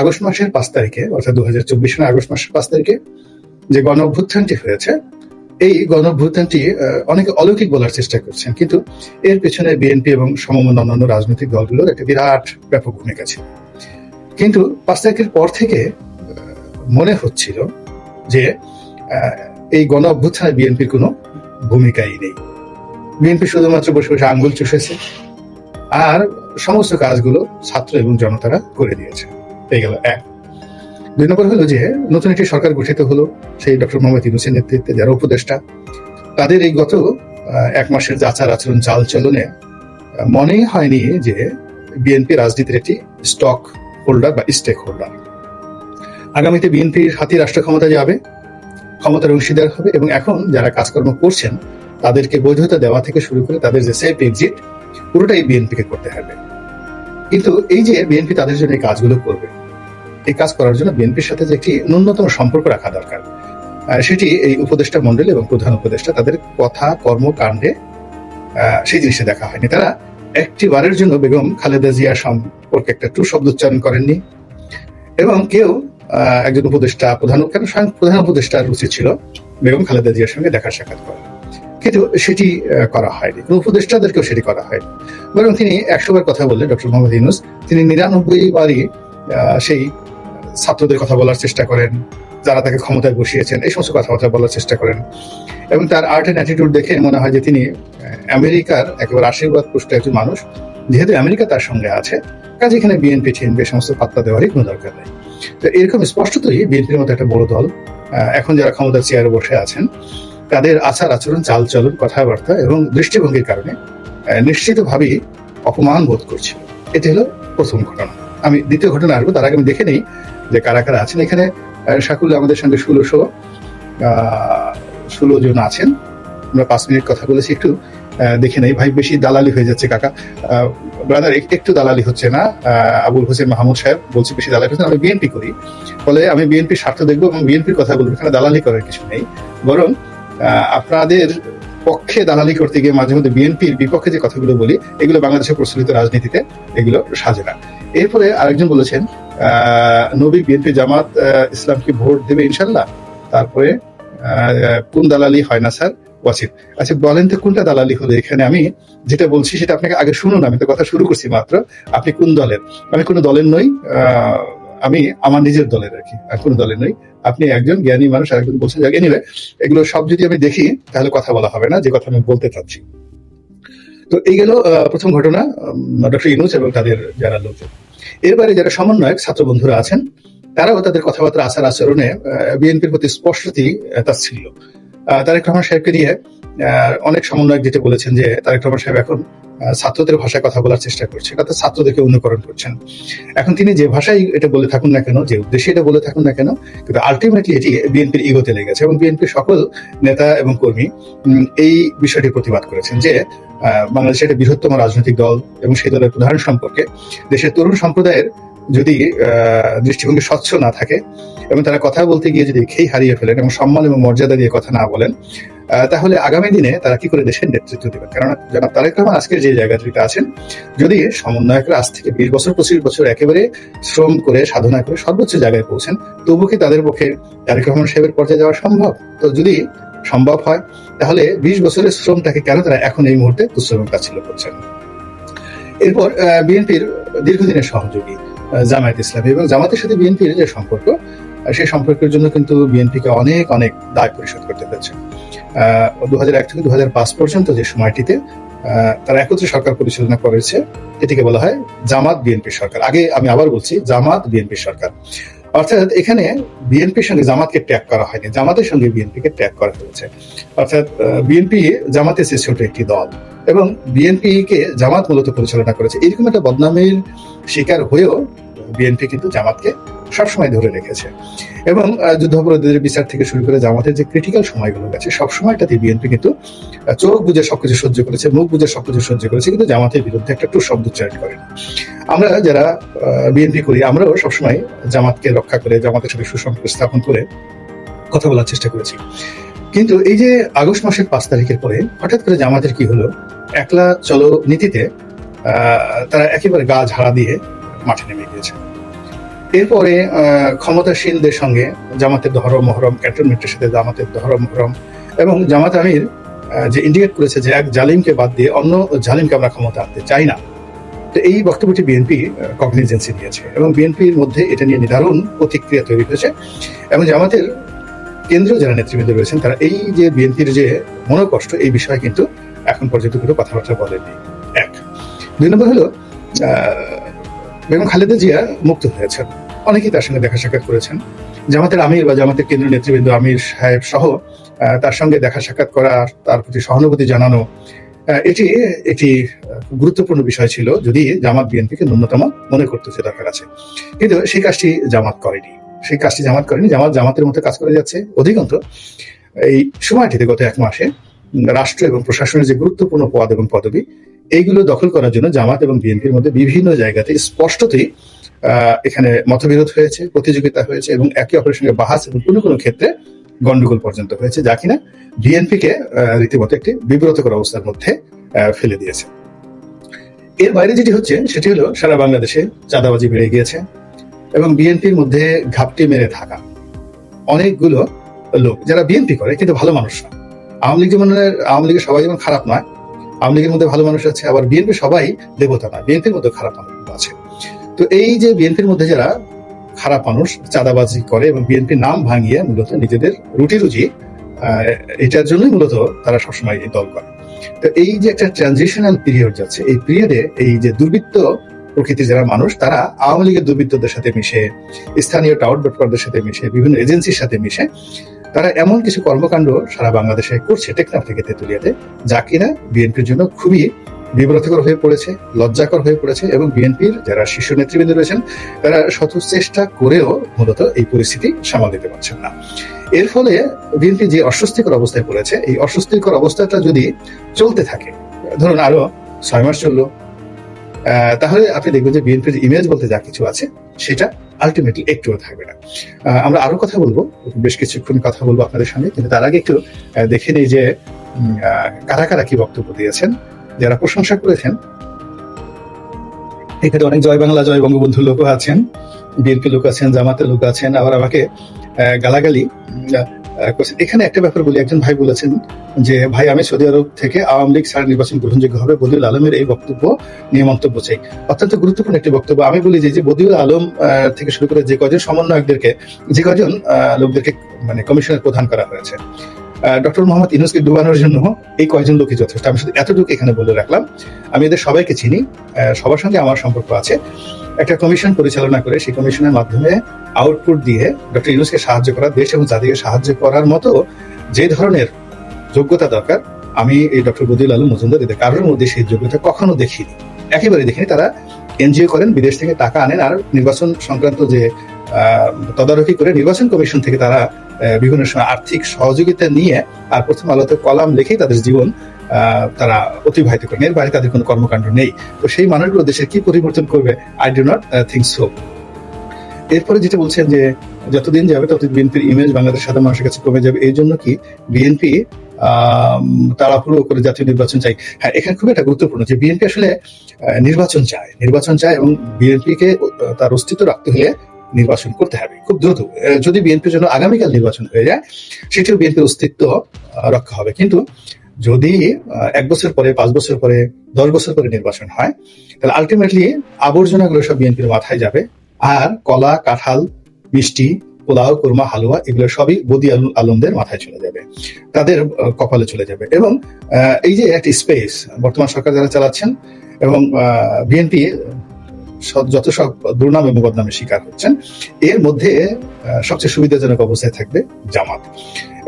August মাসের পাঁচ তারিখে, অর্থাৎ দু হাজার চব্বিশ সালের আগস্ট মাসের পাঁচ তারিখে যে গণ অভ্যুত্থানটি হয়েছে, এই গণ অভ্যুত্থানটি অনেকে অলৌকিক বলার চেষ্টা করছেন, কিন্তু এর পেছনে বিএনপি এবং সমমন অন্যান্য রাজনৈতিক দলগুলোর একটা বিরাট ব্যাপক ভূমিকা ছিল। কিন্তু পাঁচ তারিখের পর থেকে মনে হচ্ছিল যে এই গণ অভ্যুত্থানে বিএনপির কোনো ভূমিকাই নেই। বিএনপি শুধুমাত্র বসে বসে আঙ্গুল চুষেছে, আর সমস্ত কাজগুলো ছাত্র এবং জনতারা করে দিয়েছে। এই গেল এক। দুই নম্বর হলো যে, নতুন একটি সরকার গঠিত হলো, সেই ডক্টর মোহাম্মদ ইউনুসের নেতৃত্বে যারা উপদেষ্টা, তাদের এই গত এক মাসের আচার আচরণ চাল চলনে মনেই হয়নি যে বিএনপি রাজনীতির একটি স্টক হোল্ডার বা স্টেক হোল্ডার আগামীতে বিএনপির হাতে রাষ্ট্র ক্ষমতা যাবে, ক্ষমতার অংশীদার হবে এবং এখন যারা কাজকর্ম করছেন, তাদেরকে বৈধতা দেওয়া থেকে শুরু করে তাদের যে সেফ এক্সিট পুরোটাই বিএনপিকে করতে হবে। কিন্তু এই যে বিএনপি তাদের জন্য এই কাজগুলো করবে এই কাজ করার জন্য বিএনপির সাথে যে একটি ন্যূনতম সম্পর্ক রাখা দরকার। সেটি এই উপদেষ্টা মন্ডলী এবং প্রধান উপদেষ্টা তাদের কথা কর্মকাণ্ডে সেই জিনিসটা দেখা হয়নি। তারা একটি বারের জন্য বেগম খালেদা জিয়া সম্পর্কে একটা টু শব্দ উচ্চারণ করেননি এবং কেউ একজন উপদেষ্টা প্রধান, কেন প্রধান উপদেষ্টার উচিত ছিল বেগম খালেদা জিয়ার সঙ্গে দেখা সাক্ষাৎ করা। কিন্তু সেটি করা হয়নি। কোনো উপদেষ্টাদেরকেও সেটি করা হয়নি। বরং তিনি একশো বার কথা বললেন ডক্টর মোহাম্মদ ইউনুস। তিনি নিরানব্বই বারই সেই ছাত্রদের কথা বলার চেষ্টা করেন, যারা তাকে ক্ষমতায় বসিয়েছেন, এই সমস্ত কথাবার্তা বলার চেষ্টা করেন। এবং তার আর্ট অ্যান্ড অ্যাটিটিউড দেখে মনে হয় যে তিনি আমেরিকার একেবারে আশীর্বাদ পুষ্ট একজন মানুষ। যেহেতু আমেরিকা তার সঙ্গে আছে, কাজে এখানে বিএনপি ঠিনবে সমস্ত পাত্তা দেওয়ারই কোনো দরকার নেই। তো এরকম স্পষ্টতই বিএনপির মতো একটা বড় দল এখন যারা ক্ষমতার চেয়ারে বসে আছেন, তাদের আচার আচরণ চাল চলন কথাবার্তা এবং দৃষ্টিভঙ্গির কারণে নিশ্চিতভাবেই অপমান বোধ করছে। এটি হলো প্রথম ঘটনা। আমি দ্বিতীয় ঘটনা আসব, তার আগে আমি দেখে নেই যে কারা কারা আছেন এখানে আহ, সাকুল্য আমাদের সঙ্গে ষোলোশো ষোলো জন আছেন। আমরা পাঁচ মিনিট কথা বলেছি একটু দেখে নেই। ভাই বেশি দালালি হয়ে যাচ্ছে কাকা। ব্রাদার একটু দালালি হচ্ছে না। আবুল হোসেন মাহমুদ সাহেব বলছি বেশি দালালি হচ্ছে আমি বিএনপি করি। ফলে আমি বিএনপির স্বার্থ দেখব এবং বিএনপির কথা বলব। এখানে দালালি করার কিছু নেই। বরং আপনাদের পক্ষে দালালি করতে গিয়ে মাঝে মধ্যে বিএনপির বিপক্ষে যে কথাগুলো বলি এগুলো বাংলাদেশের প্রচলিত রাজনীতিতে এগুলো সাজে না। এরপরে আরেকজন বলেছেন নবী বিএনপি জামাত ইসলামকে ভোট দেবে ইনশাল্লাহ তারপরে কোন দালালি হয় না স্যার? ওয়াসিফ। আচ্ছা বলেন তো কোনটা দালালি হলো? এখানে আমি যেটা বলছি সেটা আপনাকে আগে শুনুন, আমি তো কথা শুরু করছি মাত্র। আপনি কোন দলের? আমি কোনো দলের নই আমি আমার নিজের দলের আর কি, আর কোনো দলের নই। আপনি একজন জ্ঞানী মানুষ আর একজন বলছেন এগুলো সব যদি আমি দেখি, তাহলে কথা বলা হবে না, যে কথা আমি বলতে চাচ্ছি। তো এই গেল প্রথম ঘটনা ডক্টর ইনুস এবং তাদের যারা লোকজন। এরপরে যারা সমন্বয়ক ছাত্র বন্ধুরা আছেন তারাও তাদের কথাবার্তা আচার আচরণে বিএনপির প্রতি স্পষ্টতই আহ, তার ছিল। তারেক রহমান সাহেবকে আহ, অনেক সমন্বয়ক যেটা বলেছেন যে তারেক রহমান সাহেব এখন ছাত্রদের ভাষায় কথা বলার চেষ্টা করছে অর্থাৎ ছাত্রদেরকে অনুকরণ করছেন। এখন তিনি যে ভাষায় এটা বলে থাকুন না কেন যে উদ্দেশ্যে এটা বলে থাকুন না কেন কিন্তু আলটিমেটলি এটি বিএনপির ইগোতে লেগেছে এবং বিএনপির সকল নেতা এবং কর্মী এই বিষয়টি প্রতিবাদ করেছেন যে বাংলাদেশের একটা বৃহত্তম রাজনৈতিক দল এবং সেই দলের প্রধান সম্পর্কে। দেশের তরুণ সম্প্রদায়ের যদি দৃষ্টিভঙ্গি স্বচ্ছ না থাকে এবং তারা কথা বলতে গিয়ে যদি খেই হারিয়ে ফেলেন এবং সম্মান এবং মর্যাদা দিয়ে কথা না বলেন তাহলে আগামী দিনে তারা কি করে দেশের নেতৃত্ব দেবেন? কারণ জনাব তারেক রহমান আজকের যে জায়গাটিতে আছেন, যদি সমন্বয়করা আজ থেকে বিশ বছর, পঁচিশ বছর একেবারে শ্রম করে, সাধনা করে সর্বোচ্চ জায়গায় পৌঁছেন, তবু কি তাদের পক্ষে তারেক রহমান সাহেবের পর্যায়ে যাওয়া সম্ভব? তো যদি সম্ভব হয়, তাহলে বিশ বছরের শ্রমটাকে কেন তারা এখন এই মুহূর্তে দুশ্রম ছিল করছেন? এরপর বিএনপির দীর্ঘদিনের সহযোগী জামায়াত ইসলামী এবং জামাতের সাথে বিএনপির যে সম্পর্ক সেই সম্পর্কের জন্য কিন্তু বিএনপিকে অনেক অনেক দায় পরিশোধ করতে হয়েছে। দু হাজার এক থেকে দু হাজার পাঁচ পর্যন্ত যে সময়টিতে তারা একত্রে সরকার পরিচালনা করেছে, এটিকে বলা হয় জামাত বিএনপি সরকার। আগে আমি আবার বলছি, জামাত বিএনপি সরকার। অর্থাৎ এখানে বিএনপির সঙ্গে জামাতকে ট্যাগ করা হয়নি। জামাতের সঙ্গে বিএনপিকে ট্যাগ করা হয়েছে। অর্থাৎ বিএনপি জামাতের চেয়ে ছোট একটি দল এবং বিএনপিকে জামাত মূলত পরিচালনা করেছে। এরকম একটা বদনামের শিকার হয়েও বিএনপি কিন্তু জামাতকে সবসময় ধরে রেখেছে। এবং যুদ্ধাপরাধীদের বিচার থেকে শুরু করে জামাতের যে ক্রিটিক্যাল সময়গুলো গেছে সব সময়টাতে বিএনপি কিন্তু চোখ বুঝে সবকিছু সহ্য করেছে, মুখ বুঝে সবকিছু সহ্য করেছে, কিন্তু জামাতের বিরুদ্ধে একটা টু শব্দ উচ্চারণ করেনি আমরা যারা বিএনপি করি, আমরাও সবসময় জামাতকে রক্ষা করে, জামাতের সাথে সুসম্পর্ক স্থাপন করে কথা বলার চেষ্টা করেছি। কিন্তু এই যে আগস্ট মাসের পাঁচ তারিখের পরে হঠাৎ করে জামাতের কি হলো, একলা চলো নীতিতে তারা একেবারে গা ঝাড়া দিয়ে মাঠে নেমে গিয়েছে। এরপরে ক্ষমতাসীনদের সঙ্গে জামাতের দহরম মহরম ক্যান্টনমেন্টের সাথে জামাতের দহরম মহরম এবং জামাত আমির যে ইন্ডিকেট করেছে যে এক জালিমকে বাদ দিয়ে অন্য জালিমকে আমরা ক্ষমতা আনতে চাই না। তো এই বক্তব্যটি বিএনপি কগনিজেন্সি নিয়েছে এবং বিএনপির মধ্যে এটা নিয়ে নিদারুণ প্রতিক্রিয়া তৈরি হয়েছে এবং জামাতের কেন্দ্রীয় যারা নেতৃবৃন্দ রয়েছেন, তারা এই যে বিএনপির যে মনোকষ্ট, এই বিষয়ে কিন্তু এখন পর্যন্ত কোনো কথাবার্তা বলেননি। এক। দুই নম্বর হলো বেগম খালেদা জিয়া মুক্ত হয়েছেন। অনেকেই তার সঙ্গে দেখা সাক্ষাৎ করেছেন। জামাতের আমির বা জামাতের কেন্দ্রীয় নেতৃবৃন্দ আমির সাহেব সহ তার সঙ্গে দেখা সাক্ষাৎ করা, তার প্রতি সহানুভূতি জানানো এটি একটি গুরুত্বপূর্ণ বিষয় ছিল, যদি জামাত বিএনপিকে ন্যূনতম মনে করতে যে দরকার আছে। কিন্তু সেই কাজটি জামাত করেনি। সেই কাজটি জামাত করেনি। জামাত জামাতের মতো কাজ করে যাচ্ছে। অধিকাংশ এই সময়টিতে গত এক মাসে রাষ্ট্র এবং প্রশাসনের যে গুরুত্বপূর্ণ পদ এবং পদবি এইগুলো দখল করার জন্য জামাত এবং বিএনপির মধ্যে বিভিন্ন জায়গাতে স্পষ্টতই এখানে মতবিরোধ হয়েছে, প্রতিযোগিতা হয়েছে এবং একে অপরের সঙ্গে বাহাস এবং কোনো কোনো ক্ষেত্রে গন্ডগোল পর্যন্ত হয়েছে যা কিনা বিএনপিকে রীতিমতো একটি বিব্রতকর অবস্থার মধ্যে ফেলে দিয়েছে। এর বাইরে যেটি হচ্ছে, সেটি হলো সারা বাংলাদেশে চাঁদাবাজি বেড়ে গিয়েছে এবং বিএনপির মধ্যে ঘাপটি মেরে থাকা। অনেকগুলো লোক, যারা বিএনপি করে, কিন্তু ভালো মানুষ না আওয়ামী লীগ যেমন, আওয়ামী লীগের সবাই যেমন খারাপ নয় আওয়ামী লীগের মধ্যে ভালো মানুষ আছে, আবার বিএনপি সবাই দেবতা না, বিএনপির মধ্যে খারাপ মানুষ আছে। তো এই যে বিএনপির মধ্যে যারা খারাপ মানুষ, চাঁদাবাজি করে এবং বিএনপির নাম ভাঙিয়ে মূলত নিজেদের রুটি রুজি এটার জন্যই মূলত তারা সবসময় এই দল করে। তো এই যে একটা ট্রানজিশনাল পিরিয়ড যাচ্ছে, এই পিরিয়ডে এই যে দুর্বৃত্ত প্রকৃতির যারা মানুষ, তারা আওয়ামী লীগের দুর্বৃত্তদের সাথে মিশে, স্থানীয় টাউট বটকরদের সাথে মিশে, বিভিন্ন এজেন্সির সাথে মিশে তারা এমন কিছু কর্মকাণ্ড সারা বাংলাদেশে করছে টেকনাফ থেকে তেতুলিয়াতে, যা কিনা বিএনপির জন্য খুবই বিব্রতকর হয়ে পড়েছে, লজ্জাকর হয়ে পড়েছে এবং বিএনপির যারা শীর্ষ নেতৃবৃন্দ রয়েছেন, তারা শত চেষ্টা করেও মূলত এই পরিস্থিতি সামাল দিতে পারছেন না। এর ফলে বিএনপি যে অস্বস্তিকর অবস্থায় পড়েছে, এই অস্বস্তিকর অবস্থাটা যদি চলতে থাকে, ধরুন আরও ছয় মাস চলল তাহলে আপনি দেখবেন যে বিএনপির ইমেজ বলতে যা কিছু আছে, সেটা আলটিমেটলি একটুও থাকবে না আমরা আরও কথা বলব, বেশ কিছুক্ষণ কথা বলব আপনাদের সঙ্গে কিন্তু তার আগে একটু দেখে নিই যে কারা কারা কি বক্তব্য দিয়েছেন, যারা প্রশংসা করেছেন এখানে অনেক জয় বাংলা, জয় বঙ্গবন্ধুর লোক আছেন বিএনপি লোক আছেন, জামাতের লোক আছেন, আবার আমাকে গালাগালি। এখানে একটা ব্যাপার বলি, একজন ভাই বলেছেন যে, ভাই, আমি সৌদি আরব থেকে আওয়ামী লীগ সার নির্বাচন গ্রহণযোগ্য হবে। বদিউল আলমের এই বক্তব্য নিয়ে মন্তব্য চাই। অত্যন্ত গুরুত্বপূর্ণ একটি বক্তব্য। আমি বলি যে বদিউল আলম থেকে শুরু করে যে কজন সমন্বয়কদেরকে, যে কজন লোকদেরকে মানে কমিশনের প্রধান করা হয়েছে। ডক্টর মোহাম্মদ ইউনুসকে ডুবানোর জন্য এই কয়জন লোকই যথেষ্ট আমি শুধু এতটুকু এখানে বলে রাখলাম, আমি এদের সবাইকে চিনি সবার সঙ্গে আমার সম্পর্ক আছে। একটা কমিশন পরিচালনা করে সেই কমিশনের মাধ্যমে আউটপুট দিয়ে ডক্টর ইউনুসকে সাহায্য করা, দেশ এবং জাতিকে সাহায্য করার মতো যে ধরনের যোগ্যতা দরকার, আমি এই ডক্টর বদিউল আলম মজুমদার এদের কারোর মধ্যে সেই যোগ্যতা কখনো দেখিনি। একেবারে দেখিনি। তারা এনজিও করেন, বিদেশ থেকে টাকা আনেন, আর নির্বাচন সংক্রান্ত যে তদারকি করে নির্বাচন কমিশন থেকে তারা বিভিন্ন সময় আর্থিক সহযোগিতা নিয়ে আর প্রথম আলোতে কলাম লিখেই তাদের জীবন তারা অতিবাহিত করেন এর বাইরে তাদের কোনো কর্মকাণ্ড নেই। তো সেই মানুষগুলো দেশের কি পরিবর্তন করবে? I do not think so এরপরে যেটা বলছেন যে, যতদিন যাবে ততদিন বিএনপির ইমেজ বাংলাদেশ সাধারণ মানুষের কাছে কমে যাবে। এই জন্য কি বিএনপি তাড়াহুড়ো করে জাতীয় নির্বাচন চাই। হ্যাঁ এখানে খুব একটা গুরুত্বপূর্ণ যে বিএনপি আসলে নির্বাচন চায়। নির্বাচন চায় এবং বিএনপিকে তার অস্তিত্ব রাখতে হলে নির্বাচন করতে হবে, খুব দ্রুত। যদি বিএনপির জন্য আগামীকাল নির্বাচন হয়ে যায়, সেটিও বিএনপির অস্তিত্ব রক্ষা হবে। কিন্তু যদি এক বছর পরে, পাঁচ বছর পরে, দশ বছর পরে নির্বাচন হয়, তাহলে আলটিমেটলি আবর্জনাগুলো সব বিএনপির মাথায় যাবে। আর কলা, কাঁঠাল, মিষ্টি, পোলাও, কুরমা, হালুয়া এগুলো সবই বদি আলম- আলমদের মাথায় চলে যাবে। তাদের কপালে চলে যাবে। এবং এই যে একটা স্পেস বর্তমান সরকার যারা চালাচ্ছেন এবং বিএনপি যত সব দুর্নাম এবং বদনামের শিকার হচ্ছেন, এর মধ্যে সবচেয়ে সুবিধাজনক অবস্থায় থাকবে জামাত।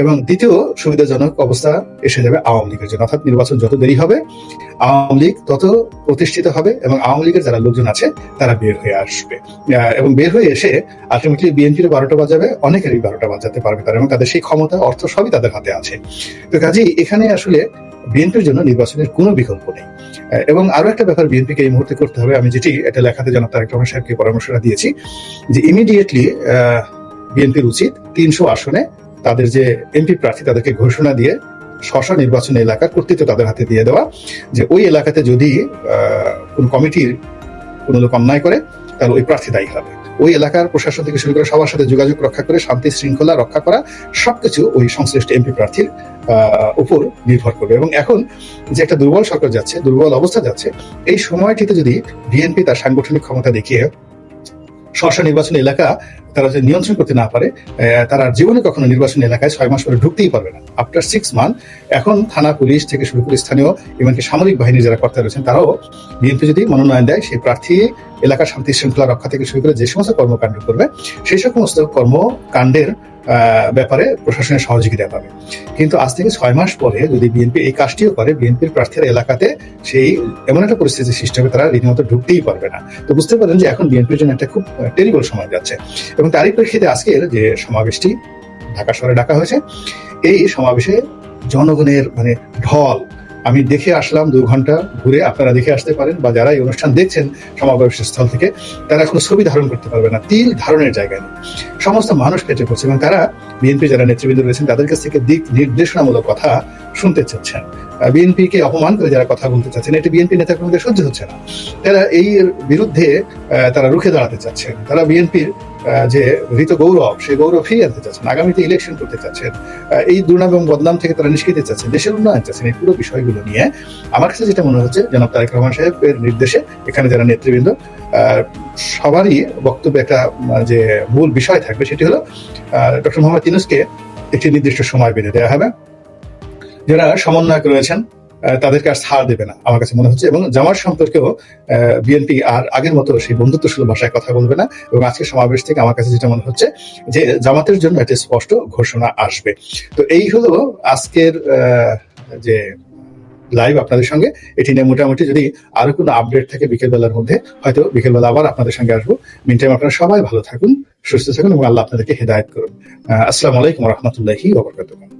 এবং দ্বিতীয় সুবিধাজনক অবস্থা এসে যাবে আওয়ামী লীগের জন্য। অর্থাৎ নির্বাচন যত দেরি হবে, আওয়ামী লীগ তত প্রতিষ্ঠিত হবে এবং আওয়ামী লীগের যারা লোকজন আছে, তারা বের হয়ে আসবে। এবং বের হয়ে এসে আলটিমেটলি বিএনপির বারোটা বাজাবে, অনেকেরই বারোটা বাজাতে পারবে তারা এবং তাদের সেই ক্ষমতা, অর্থ সবই তাদের হাতে আছে। তো কাজেই এখানে আসলে বিএনপির জন্য নির্বাচনের কোনো বিকল্প নেই। এবং আরও একটা ব্যাপার বিএনপিকে এই মুহূর্তে করতে হবে, আমি যেটি এটা লেখাতে জনাব তারেক রহমান সাহেবকে পরামর্শটা দিয়েছি, যে ইমিডিয়েটলি বিএনপির উচিত তিনশো আসনে তাদের যে এমপি প্রার্থী তাদেরকে ঘোষণা দিয়ে স্ব নির্বাচন এলাকার কর্তৃত্ব তাদের হাতে দিয়ে দেওয়া, যে ওই এলাকাতে যদি কোনো কমিটির কোনো লোক অন্যায় করে, তাহলে ওই প্রার্থী দায়ী হবে। ওই এলাকার প্রশাসন থেকে শুরু করে সবার সাথে যোগাযোগ রক্ষা করে, শান্তি শৃঙ্খলা রক্ষা করা, সবকিছু ওই সংশ্লিষ্ট এমপি প্রার্থীর উপর নির্ভর করবে। এবং এখন যে একটা দুর্বল সরকার যাচ্ছে, দুর্বল অবস্থা যাচ্ছে, এই সময়টিতে যদি বিএনপি তার সাংগঠনিক ক্ষমতা দেখিয়ে স্ব নির্বাচনী এলাকা তারা যদি নিয়ন্ত্রণ করতে না পারে তারা জীবনে কখনো নির্বাচনী এলাকায় ছয় মাস পরে ঢুকতেই পারবে না। আফটার সিক্স মান্থ এখন থানা, পুলিশ থেকে শুরু করে স্থানীয় এমনকি সামরিক বাহিনী যারা কর্তা রয়েছেন, তারাও বিএনপি যদি মনোনয়ন দেয়, সেই প্রার্থী এলাকার শান্তি শৃঙ্খলা রক্ষা থেকে শুরু করে যে সমস্ত কর্মকাণ্ড করবে, সেই সমস্ত কর্মকাণ্ডের ব্যাপারে প্রশাসনের সহযোগিতা পাবে। কিন্তু আজ থেকে ছয় মাস পরে যদি বিএনপি এই কাজটিও করে বিএনপির প্রার্থীর এলাকাতে সেই এমন একটা পরিস্থিতি সৃষ্টি হবে, তারা রীতিমতো ঢুকতেই পারবে না। তো বুঝতে পারেন যে এখন বিএনপির জন্য একটা খুব টেরিবল সময় যাচ্ছে। এবং তারই প্রেক্ষিতে আজকের যে সমাবেশটি ঢাকা শহরে ডাকা হয়েছে, এই সমাবেশে জনগণের মানে ঢল আমি দেখে আসলাম দু ঘণ্টা ঘুরে আপনারা দেখে আসতে পারেন বা যারা এই অনুষ্ঠান দেখছেন সমাবেশ স্থল থেকে, তারা কোনো ছবি ধারণ করতে পারবে না, তিল ধারণের জায়গায় নেই। সমস্ত মানুষ পেটে পড়ছে এবং তারা বিএনপি যারা নেতৃবৃন্দ রয়েছেন, তাদের কাছ থেকে দিক নির্দেশনামূলক কথা শুনতে চাচ্ছেন। বিএনপি কে অপমান করে যারা কথা বলতে চাচ্ছেন, এটি বিএনপি নেতা কর্মীদের সহ্য হচ্ছে না। তারা এই বিরুদ্ধে তারা রুখে দাঁড়াতে চাচ্ছেন। তারা বিএনপির যে ঋত গৌরব, সেই গৌরব ফিরিয়ে আনতে চাচ্ছেন। আগামীতে ইলেকশন করতে চাচ্ছেন। এই দুর্নাম এবং বদনাম থেকে তারা নিষ্কৃতি চাচ্ছেন। দেশের উন্নয়ন চাচ্ছেন এই পুরো বিষয়গুলো নিয়ে। আমার কাছে যেটা মনে হচ্ছে, জনাব তারেক রহমান সাহেবের নির্দেশে এখানে যারা নেতৃবৃন্দ সবারই বক্তব্যে একটা যে মূল বিষয় থাকবে সেটি হলো ডক্টর মোহাম্মদ ইনুসকে একটি নির্দিষ্ট সময় বেঁধে দেওয়া হবে। যারা সমন্বয়ক রয়েছেন তাদেরকে আর ছাড় দেবে না, আমার কাছে মনে হচ্ছে। এবং জামাত সম্পর্কেও বিএনপি আর আগের মতো সেই বন্ধুত্বশীল ভাষায় কথা বলবে না। এবং আজকের সমাবেশ থেকে আমার কাছে যেটা মনে হচ্ছে, যে জামাতের জন্য একটা স্পষ্ট ঘোষণা আসবে। তো এই হলো আজকের যে লাইভ আপনাদের সঙ্গে। এটি নিয়ে মোটামুটি যদি আরও কোনো আপডেট থাকে বিকেলবেলার মধ্যে, হয়তো বিকেলবেলা আবার আপনাদের সঙ্গে আসব। মিন টাইম আপনারা সবাই ভালো থাকুন, সুস্থ থাকুন, এবং আল্লাহ আপনাদেরকে হেদায়ত করুন। আসসালামু আলাইকুম রহমতুল্লাহি ওবরকাতুহ